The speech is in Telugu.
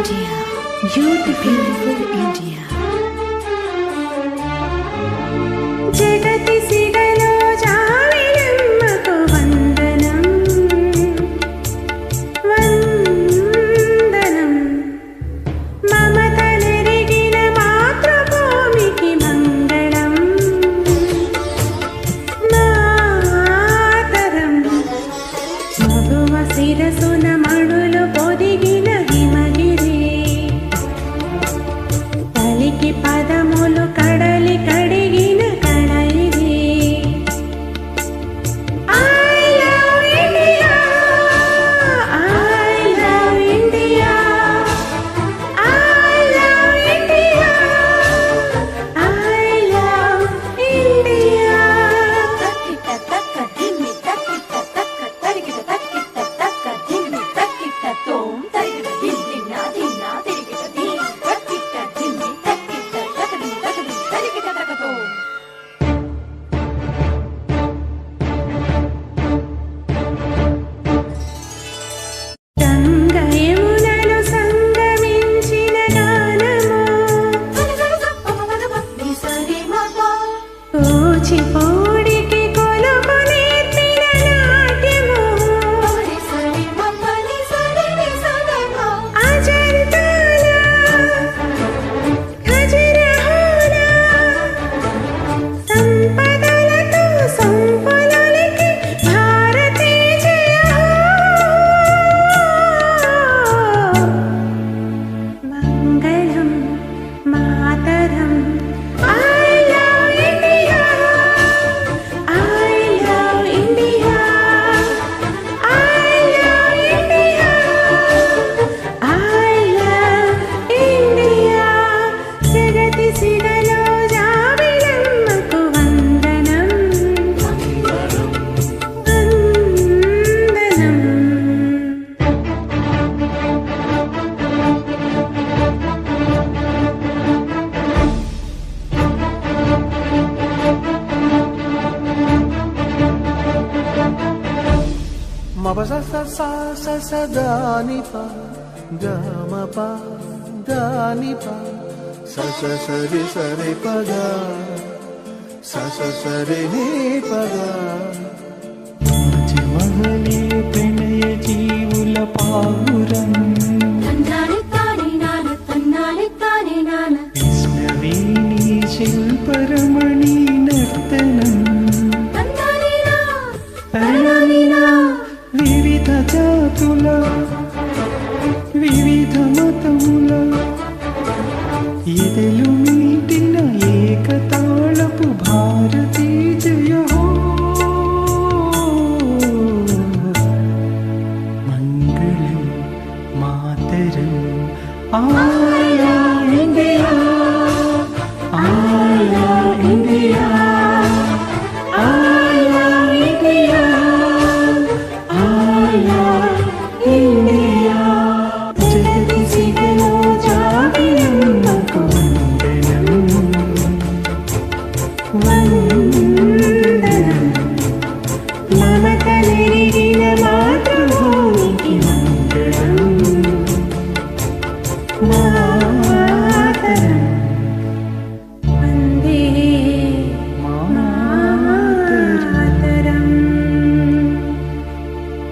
India, you're the beautiful India. జగతి సిగలో జావినమ్మకు వందనం. వందనం. మమతలెరిగిన మాతృభూమికి ไป 不弃不。మప సదాని ప గమ ప దాని ప సస సరి సరి పద సస సరి నీ పద మహలే ప్రణయ జీవుల పాము